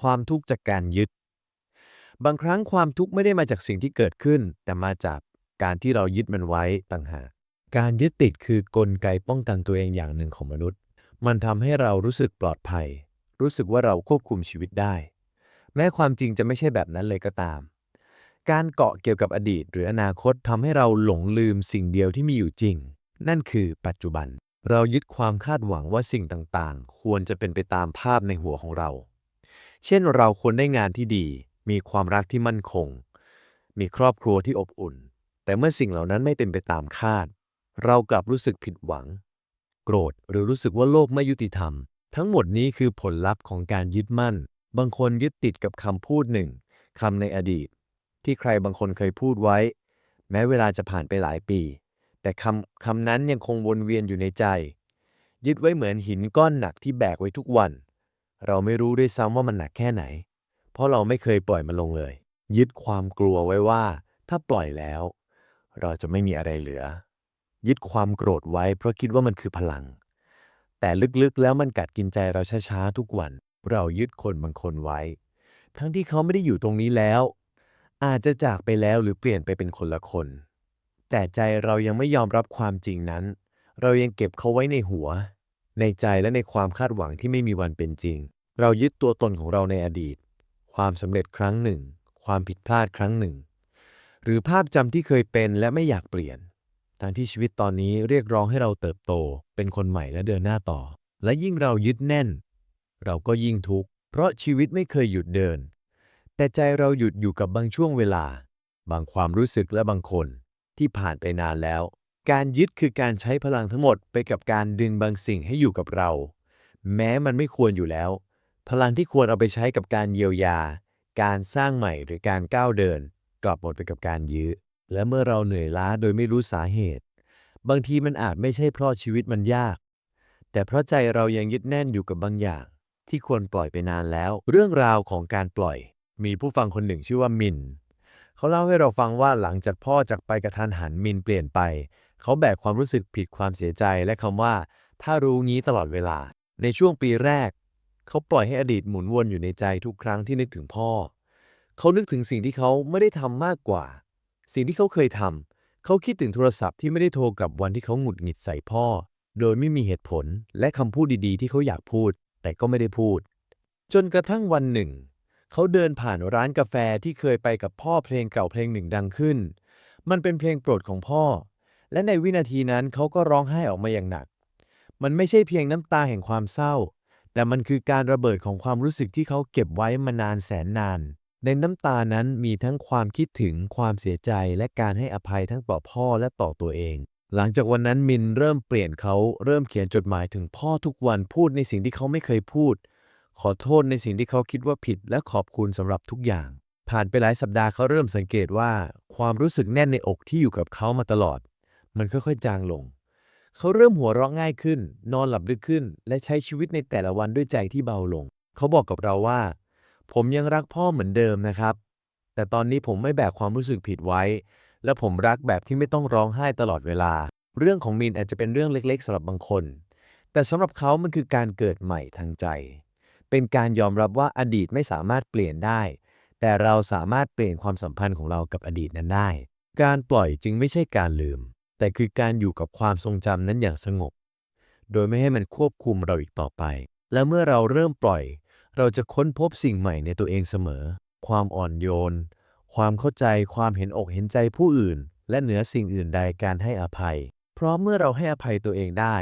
ความทุกข์จากการยึด บางครั้งความทุกข์ไม่ได้มาจากสิ่งที่เกิดขึ้น แต่มาจากการที่เรายึดมันไว้ต่างหากการยึดติดคือกลไกป้องกันตัวเองอย่างหนึ่งของมนุษย์ มันทำให้เรารู้สึกปลอดภัย รู้สึกว่าเราควบคุมชีวิตได้ แม้ความจริงจะไม่ใช่แบบนั้นเลยก็ตาม การเกาะเกี่ยวกับอดีต หรืออนาคตทำให้เราหลงลืมสิ่งเดียวที่มีอยู่จริง นั่นคือปัจจุบัน เรายึดความคาดหวังว่าสิ่งต่างๆ ควรจะเป็นไปตามภาพในหัวของเรา เช่นเราควรได้งานที่ดี มีความรักที่มั่นคง มีครอบครัวที่อบอุ่น แต่เมื่อสิ่งเหล่านั้นไม่เป็นไปตามคาด เรากลับรู้สึกผิดหวัง โกรธหรือรู้สึกว่าโลกไม่ยุติธรรม ทั้งหมดนี้คือผลลัพธ์ของการยึดมั่น บางคนยึดติดกับคำพูดหนึ่งคำในอดีต ที่ใครบางคนเคยพูดไว้ แม้เวลาจะผ่านไปหลายปี แต่คำคำนั้นยังคงวนเวียนอยู่ในใจ ยึดไว้เหมือนหินก้อนหนักที่แบกไว้ทุกวัน เราไม่รู้ด้วยซ้ำว่ามันหนักแค่ไหน เพราะเราไม่เคยปล่อยมันลงเลย ยึดความกลัวไว้ว่า ถ้าปล่อยแล้ว เราจะไม่มีอะไรเหลือ ยึดความโกรธไว้ เพราะคิดว่ามันคือพลัง แต่ลึกๆแล้วมันกัดกินใจเราช้าๆทุกวัน เรายึดคนบางคนไว้ ทั้งที่เขาไม่ได้อยู่ตรงนี้แล้ว อาจจะจากไปแล้วหรือเปลี่ยนไปเป็นคนละคน แต่ใจเรายังไม่ยอมรับความจริงนั้น เรายังเก็บเขาไว้ในหัว ในใจและในความคาดหวังที่ไม่มีวันเป็นจริง เรายึดตัวตนของเราในอดีต ความสำเร็จครั้งหนึ่ง ความผิดพลาดครั้งหนึ่ง หรือภาพจำที่เคยเป็นและไม่อยากเปลี่ยนทั้งที่ชีวิตตอนนี้เรียกร้องให้เราเติบโต เป็นคนใหม่และเดินหน้าต่อ และยิ่งเรายึดแน่น เราก็ยิ่งทุกข์เพราะชีวิตไม่เคยหยุดเดิน แต่ใจเราหยุดอยู่กับบางช่วงเวลา บางความรู้สึกและบางคนที่ผ่านไปนานแล้ว การยึดคือการใช้พลังทั้งหมดไปกับการดึงบางสิ่งให้อยู่กับเรา แม้มันไม่ควรอยู่แล้ว พลังที่ควรเอาไปใช้กับการเยียวยา การสร้างใหม่หรือการก้าวเดิน กลับหมดไปกับการยื้อ และเมื่อเราเหนื่อยล้าโดยไม่รู้สาเหตุ บางทีมันอาจไม่ใช่เพราะชีวิตมันยาก แต่เพราะใจเรายังยึดแน่นอยู่กับบางอย่าง ที่ควรปล่อยไปนานแล้ว เรื่องราวของการปล่อย มีผู้ฟังคนหนึ่งชื่อว่ามิน เขาเล่าให้เราฟังว่าหลังจากพ่อจากไปกระทันหันมินเปลี่ยนไป เขาแบกความรู้สึกผิดความเสียใจและคำว่า ถ้ารู้งี้ตลอดเวลา ในช่วงปีแรก เขาปล่อยให้อดีตหมุนวนอยู่ในใจทุกครั้งที่นึกถึงพ่อ เขานึกถึงสิ่งที่เขาไม่ได้ทำมากกว่า สิ่งที่เขาเคยทำเขาคิดถึงโทรศัพท์ที่ไม่ได้โทรกลับวันที่เขาหงุดหงิดใส่พ่อ โดยไม่มีเหตุผลและคำพูดดีๆ ที่เขาอยากพูด แต่ก็ไม่ได้พูด จนกระทั่งวันหนึ่ง เขาเดินผ่านร้านกาแฟที่เคยไปกับพ่อเพลงเก่าเพลงหนึ่งดังขึ้น มันเป็นเพลงโปรดของพ่อ และในวินาทีนั้นเขาก็ร้องไห้ออกมาอย่างหนัก มันไม่ใช่เพียงน้ำตาแห่งความเศร้า แต่มันคือการระเบิดของความรู้สึกที่เขาเก็บไว้มานานแสนนาน ในน้ำตานั้นมีทั้งความคิดถึงความเสียใจและการให้อภัยทั้งต่อพ่อและต่อตัวเอง หลังจากวันนั้นมินเริ่มเปลี่ยนเขาเริ่มเขียนจดหมายถึงพ่อทุกวันพูดในสิ่งที่เขาไม่เคยพูด ขอโทษในสิ่งที่เขาคิดว่าผิด และขอบคุณสำหรับทุกอย่างผ่านไปหลายสัปดาห์เขาเริ่มสังเกตว่า ความรู้สึกแน่นในอกที่อยู่กับเขามาตลอด มันค่อยๆ จางลง เขาเริ่มหัวเราะง่ายขึ้น นอนหลับลึกขึ้น และใช้ชีวิตในแต่ละวันด้วยใจที่เบาลง เขาบอกกับเราว่า ผมยังรักพ่อเหมือนเดิมนะครับ แต่ตอนนี้ผมไม่แบกความรู้สึกผิดไว้ และผมรักแบบที่ไม่ต้องร้องไห้ตลอดเวลา เรื่องของมินอาจจะเป็นเรื่องเล็กๆสำหรับบางคน แต่สำหรับเขามันคือการเกิดใหม่ทางใจ เป็นการยอมรับว่าอดีตไม่สามารถเปลี่ยนได้ แต่เราสามารถเปลี่ยนความสัมพันธ์ของเรากับอดีตนั้นได้ การปล่อยจึงไม่ใช่การลืม แต่คือการอยู่กับความทรงจำนั้นอย่างสงบ โดยไม่ให้มันควบคุมเราอีกต่อไป และเมื่อเราเริ่มปล่อย เราจะค้นพบสิ่งใหม่ในตัวเองเสมอ ความอ่อนโยน ความเข้าใจ ความเห็นอกเห็นใจผู้อื่น และเหนือสิ่งอื่นใดการให้อภัย เพราะเมื่อเราให้อภัยตัวเองได้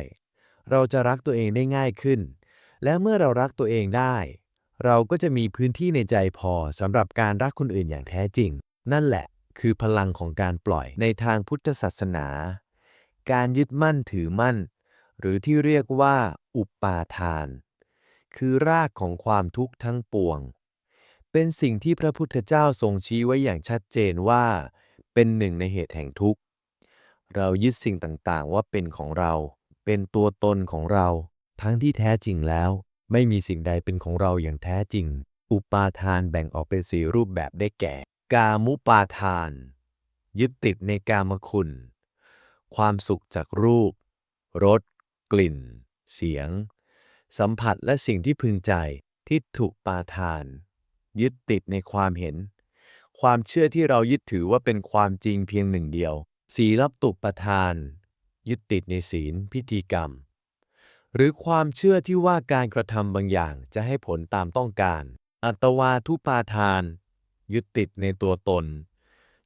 เราจะรักตัวเองได้ง่ายขึ้น และเมื่อเรารักตัวเองได้ เราก็จะมีพื้นที่ในใจพอสำหรับการรักคนอื่นอย่างแท้จริง นั่นแหละ คือพลังของการปล่อยในทางพุทธศาสนา การยึดมั่นถือมั่น หรือที่เรียกว่า อุปาทาน คือรากของความทุกข์ทั้งปวง เป็นสิ่งที่พระพุทธเจ้าทรงชี้ไว้อย่างชัดเจนว่า เป็นหนึ่งในเหตุแห่งทุกข์ เรายึดสิ่งต่างๆ ว่าเป็นของเรา เป็นตัวตนของเรา ทั้งที่แท้จริงแล้ว ไม่มีสิ่งใดเป็นของเราอย่างแท้จริง อุปาทานแบ่งออกเป็นสี่รูปแบบได้แก่ กามุปาทาน ยึดติดในกามคุณ ความสุขจากรูป รส กลิ่น เสียง สัมผัสและสิ่งที่พึงใจทิฏฐุปาทาน ยึดติดในความเห็น ความเชื่อที่เรายึดถือว่าเป็นความจริงเพียงหนึ่งเดียว ศีลตุปทาน ยึดติดในศีลพิธีกรรม หรือความเชื่อที่ว่าการกระทำบางอย่างจะให้ผลตามต้องการ อัตวาทุปาทาน ยึดติดในตัวตน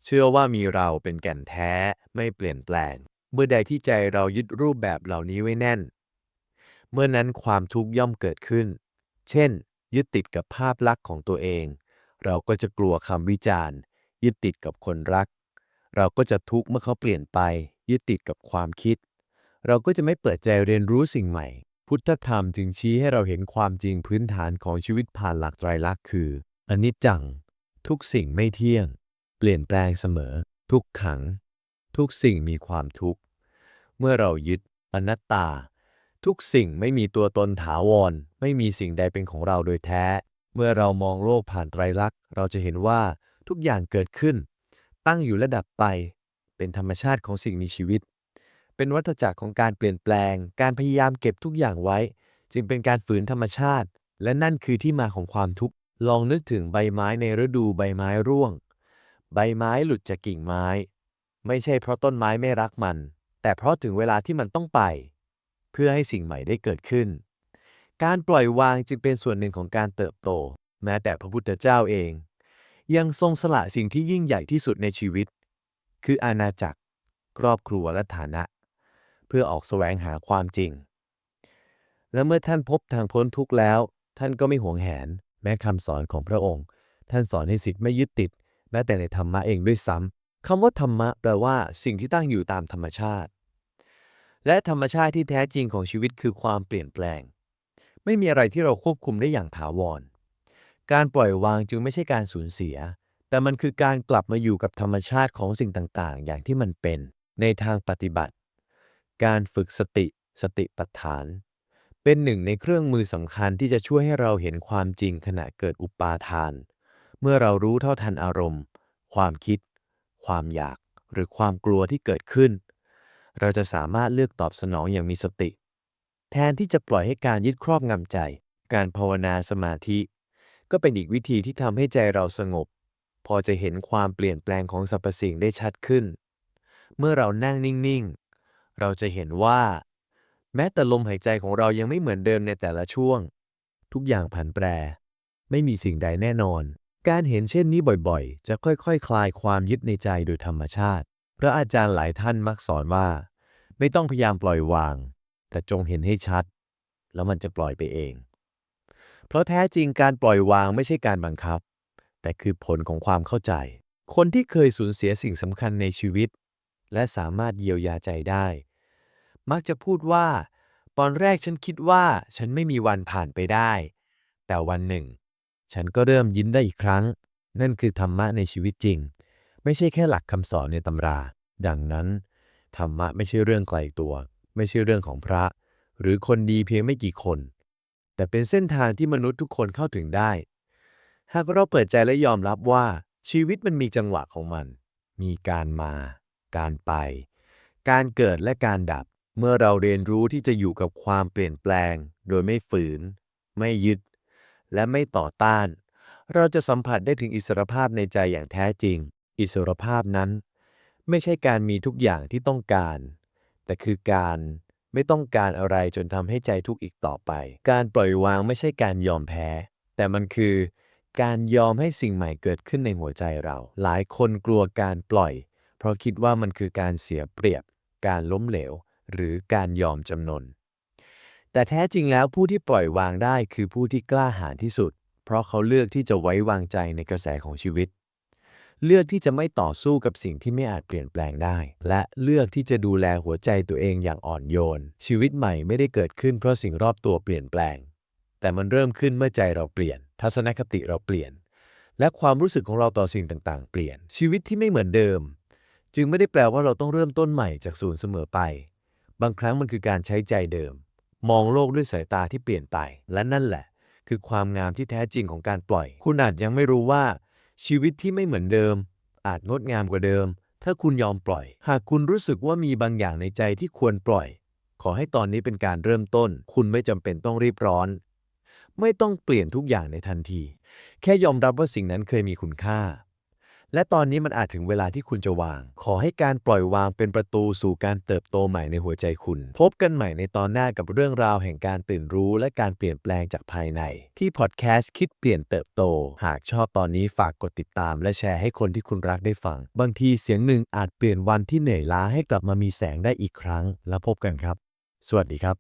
เชื่อว่ามีเราเป็นแก่นแท้ไม่เปลี่ยนแปลง เมื่อใดที่ใจเรายึดรูปแบบเหล่านี้ไว้แน่น เมื่อนั้นความทุกข์ย่อมเกิดขึ้น เช่น ยึดติดกับภาพลักษณ์ของตัวเอง เราก็จะกลัวคำวิจารณ์ ยึดติดกับคนรัก เราก็จะทุกข์เมื่อเขาเปลี่ยนไป ยึดติดกับความคิด เราก็จะไม่เปิดใจเรียนรู้สิ่งใหม่พุทธธรรมจึงชี้ให้เราเห็นความจริงพื้นฐานของชีวิตผ่านหลักไตรลักษณ์คืออนิจจัง ทุกสิ่งไม่เที่ยง เปลี่ยนแปลงเสมอ ทุกขัง ทุกสิ่งมีความทุกข์ เมื่อเรายึดอนัตตา ทุกสิ่งไม่มีตัวตนถาวร ไม่มีสิ่งใดเป็นของเราโดยแท้ เมื่อเรามองโลกผ่านไตรลักษณ์เราจะเห็นว่าทุกอย่างเกิดขึ้น ตั้งอยู่และดับไป เป็นธรรมชาติของสิ่งมีชีวิต เป็นวัฏจักรของการเปลี่ยนแปลง การพยายามเก็บทุกอย่างไว้ จึงเป็นการฝืนธรรมชาติ และนั่นคือที่มาของความทุกข์ ลองนึกถึงใบไม้ในฤดูใบไม้ร่วง ใบไม้หลุดจากกิ่งไม้ ไม่ใช่เพราะต้นไม้ไม่รักมัน แต่เพราะถึงเวลาที่มันต้องไป เพื่อให้สิ่งใหม่ได้เกิดขึ้น การปล่อยวางจึงเป็นส่วนหนึ่งของการเติบโต แม้แต่พระพุทธเจ้าเอง ยังทรงสละสิ่งที่ยิ่งใหญ่ที่สุดในชีวิต คืออาณาจักร ครอบครัวและฐานะ เพื่อออกแสวงหาความจริง และเมื่อท่านพบทางพ้นทุกข์แล้ว ท่านก็ไม่หวงแหน แม้คำสอนของพระองค์ ท่านสอนให้สิทธิ์ไม่ยึดติด แม้แต่ในธรรมะเองด้วยซ้ำคำว่าธรรมะแปลว่า สิ่งที่ตั้งอยู่ตามธรรมชาติ และธรรมชาติที่แท้จริงของชีวิตคือความเปลี่ยนแปลง ไม่มีอะไรที่เราควบคุมได้อย่างถาวร การปล่อยวางจึงไม่ใช่การสูญเสีย แต่มันคือการกลับมาอยู่กับธรรมชาติของสิ่งต่างๆ อย่างที่มันเป็น ในทางปฏิบัติ การฝึกสติ สติปัฏฐาน เป็นหนึ่งในเครื่องมือสำคัญที่จะช่วยให้เราเห็นความจริงขณะเกิดอุปาทาน เมื่อเรารู้เท่าทันอารมณ์ ความคิด ความอยาก หรือความกลัวที่เกิดขึ้น เราจะสามารถเลือกตอบสนองอย่างมีสติ แทนที่จะปล่อยให้การยึดครอบงำใจ การภาวนาสมาธิ ก็เป็นอีกวิธีที่ทำให้ใจเราสงบ พอจะเห็นความเปลี่ยนแปลงของสรรพสิ่งได้ชัดขึ้น เมื่อเรานั่งนิ่ง ๆ เราจะเห็นว่า แม้แต่ลมหายใจของเรายังไม่เหมือนเดิมในแต่ละช่วง ทุกอย่างผันแปร ไม่มีสิ่งใดแน่นอน การเห็นเช่นนี้บ่อยๆ จะค่อยๆคคลายความยึดในใจโดยธรรมชาติ พระอาจารย์หลายท่านมักสอนว่า ไม่ต้องพยายามปล่อยวาง แต่จงเห็นให้ชัด แล้วมันจะปล่อยไปเอง เพราะแท้จริงการปล่อยวางไม่ใช่การบังคับ แต่คือผลของความเข้าใจ คนที่เคยสูญเสียสิ่งสำคัญในชีวิต และสามารถเยียวยาใจได้ มักจะพูดว่า ตอนแรกฉันคิดว่าฉันไม่มีวันผ่านไปได้ แต่วันหนึ่ง ฉันก็เริ่มยิ้มได้อีกครั้ง นั่นคือธรรมะในชีวิตจริง ไม่ใช่แค่หลักคำสอนในตำรา ดังนั้น ธรรมะไม่ใช่เรื่องไกลตัว ไม่ใช่เรื่องของพระ หรือคนดีเพียงไม่กี่คน แต่เป็นเส้นทางที่มนุษย์ทุกคนเข้าถึงได้ หากเราเปิดใจและยอมรับว่าชีวิตมันมีจังหวะของมัน มีการมา การไป การเกิดและการดับ เมื่อเราเรียนรู้ที่จะอยู่กับความเปลี่ยนแปลง โดยไม่ฝืน ไม่ยึด และไม่ต่อต้าน เราจะสัมผัสได้ถึงอิสรภาพในใจอย่างแท้จริง อิสรภาพนั้น ไม่ใช่การมีทุกอย่างที่ต้องการ แต่คือการไม่ต้องการอะไรจนทำให้ใจทุกข์อีกต่อไป การปล่อยวางไม่ใช่การยอมแพ้ แต่มันคือ การยอมให้สิ่งใหม่เกิดขึ้นในหัวใจเรา หลายคนกลัวการปล่อย เพราะคิดว่ามันคือการเสียเปรียบ การล้มเหลว หรือการยอมจำนน แต่แท้จริงแล้วผู้ที่ปล่อยวางได้คือผู้ที่กล้าหาญที่สุด เพราะเขาเลือกที่จะไว้วางใจในกระแสของชีวิต เลือกที่จะไม่ต่อสู้กับสิ่งที่ไม่อาจเปลี่ยนแปลงได้ และเลือกที่จะดูแลหัวใจตัวเองอย่างอ่อนโยน ชีวิตใหม่ไม่ได้เกิดขึ้นเพราะสิ่งรอบตัวเปลี่ยนแปลง แต่มันเริ่มขึ้นเมื่อใจเราเปลี่ยน ทัศนคติเราเปลี่ยน และความรู้สึกของเราต่อสิ่งต่างๆ เปลี่ยนชีวิตที่ไม่เหมือนเดิม จึงไม่ได้แปลว่าเราต้องเริ่มต้นใหม่จากศูนย์เสมอไป บางครั้งมันคือการใช้ใจเดิม มองโลกด้วยสายตาที่เปลี่ยนไป และนั่นแหละ คือความงามที่แท้จริงของการปล่อย คุณอาจยังไม่รู้ว่า ชีวิตที่ไม่เหมือนเดิม อาจงดงามกว่าเดิม ถ้าคุณยอมปล่อย หากคุณรู้สึกว่ามีบางอย่างในใจที่ควรปล่อย ขอให้ตอนนี้เป็นการเริ่มต้น คุณไม่จำเป็นต้องรีบร้อน ไม่ต้องเปลี่ยนทุกอย่างในทันที แค่ยอมรับว่าสิ่งนั้นเคยมีคุณค่า และตอนนี้มันอาจถึงเวลาที่คุณจะวาง ขอให้การปล่อยวางเป็นประตูสู่การเติบโตใหม่ในหัวใจคุณ พบกันใหม่ในตอนหน้ากับเรื่องราวแห่งการตื่นรู้และการเปลี่ยนแปลงจากภายใน ที่พอดแคสต์คิดเปลี่ยนเติบโต หากชอบตอนนี้ฝากกดติดตาม และแชร์ให้คนที่คุณรักได้ฟัง บางทีเสียงหนึ่งอาจเปลี่ยนวันที่เหนื่อยล้าให้กลับมามีแสงได้อีกครั้ง แล้วพบกันครับ สวัสดีครับ